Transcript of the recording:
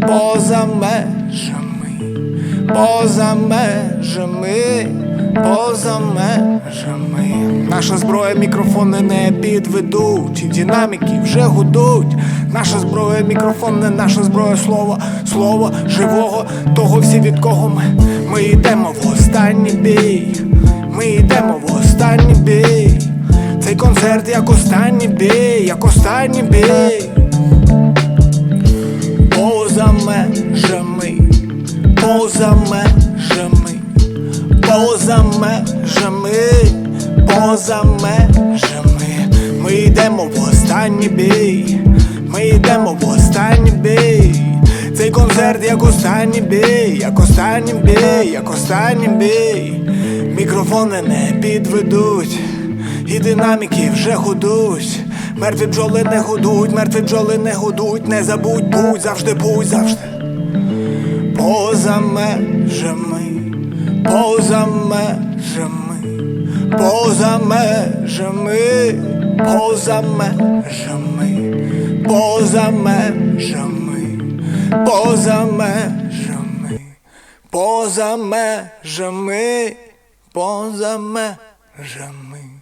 поза межами, поза межами, поза межами. Наша зброя мікрофони не підведуть, динаміки вже гудуть. Наша зброя мікрофон, не наша зброя слово, слово живого, того всі від кого ми. Ми йдемо в останній бій, ми йдемо в останній бій. Цей концерт як останній бій, як останній бій. Поза межами, поза межами, поза межами, поза межами. Ми йдемо в останній бій, ми йдемо в останній бій. Цей концерт як останній бій, як останній бій, як останній бій. Мікрофони не підведуть, і динаміки вже гудуть. Мертві бджоли не гудуть, мертві бджоли не гудуть, не забудь, будь завжди, будь завжди. Поза межами, поза межами, поза межами, поза межами, поза межами, поза межами, поза межами, поза межами.